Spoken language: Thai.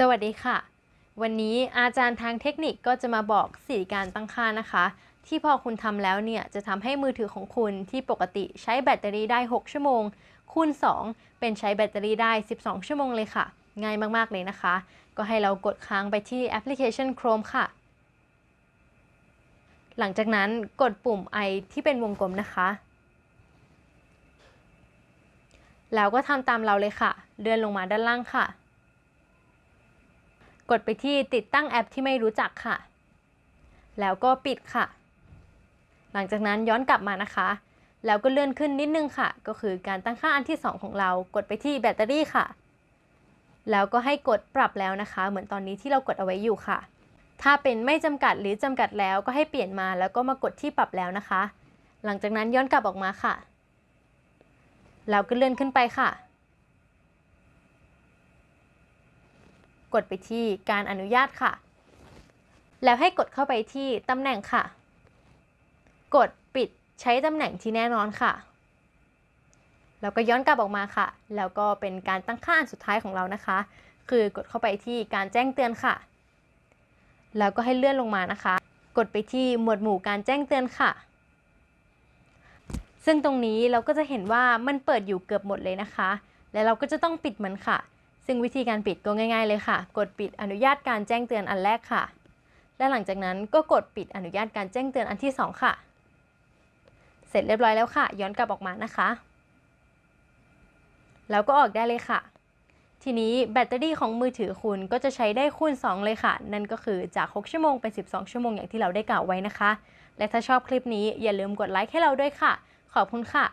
สวัสดีค่ะ วันนี้อาจารย์ทางเทคนิคก็จะมาบอกสีการตั้งค่านะคะ ที่พอคุณทำแล้วเนี่ย จะทำให้มือถือของคุณที่ปกติใช้แบตเตอรี่ได้ 6 ชั่วโมง คูณ 2 เป็นใช้แบตเตอรี่ได้ 12 ชั่วโมงเลยค่ะ ง่ายมาก ๆ เลยนะคะ ก็ให้เรากดค้างไปที่แอปพลิเคชัน Chrome ค่ะ หลังจากนั้นกดปุ่ม i ที่เป็นวงกลมนะคะ แล้วก็ทำตามเราเลยค่ะ เลื่อนลงมาด้านล่างค่ะ กดไปที่ติดตั้งแอปที่ไม่รู้จักค่ะ แล้วก็ปิดค่ะ หลังจากนั้นย้อนกลับมานะคะ แล้วก็เลื่อนขึ้นนิดนึงค่ะ ก็คือการตั้งค่าอันที่ 2 ของเรา กดไปที่แบตเตอรี่ค่ะ แล้วก็ให้กดปรับแล้วนะคะ เหมือนตอนนี้ที่เรากดเอาไว้อยู่ค่ะ ถ้าเป็นไม่จำกัดหรือจำกัดแล้วก็ให้เปลี่ยนมาแล้วก็มากดที่ปรับแล้วนะคะ หลังจากนั้นย้อนกลับออกมาค่ะ แล้วก็เลื่อนขึ้นไปค่ะ กดไปที่การอนุญาตค่ะ แล้วให้กดเข้าไปที่ตำแหน่งค่ะ กดปิดใช้ตำแหน่งที่แน่นอนค่ะ แล้วก็ย้อนกลับออกมาค่ะ แล้วก็เป็นการตั้งค่าอันสุดท้ายของเรานะคะ คือกดเข้าไปที่การแจ้งเตือนค่ะ แล้วก็ให้เลื่อนลงมานะคะ กดไปที่หมวดหมู่การแจ้งเตือนค่ะ ซึ่งตรงนี้เราก็จะเห็นว่ามันเปิดอยู่เกือบหมดเลยนะคะ และเราก็จะต้องปิดมันค่ะ ซึ่งวิธีการปิดก็ง่ายๆเลยค่ะ กดปิดอนุญาตการแจ้งเตือนอันแรกค่ะ และหลังจากนั้นก็กดปิดอนุญาตการแจ้งเตือนอันที่ 2 ค่ะ เสร็จเรียบร้อยแล้วค่ะ ย้อนกลับออกมานะคะ แล้วก็ออกได้เลยค่ะ ทีนี้แบตเตอรี่ของมือถือคุณก็จะใช้ได้คูณ 2 เลยค่ะ นั่นก็คือจาก 6 ชั่วโมงเป็น 12 ชั่วโมงอย่างที่เราได้กล่าวไว้นะคะ และถ้าชอบคลิปนี้อย่าลืมกดไลค์ให้เราด้วยค่ะ ขอบคุณค่ะ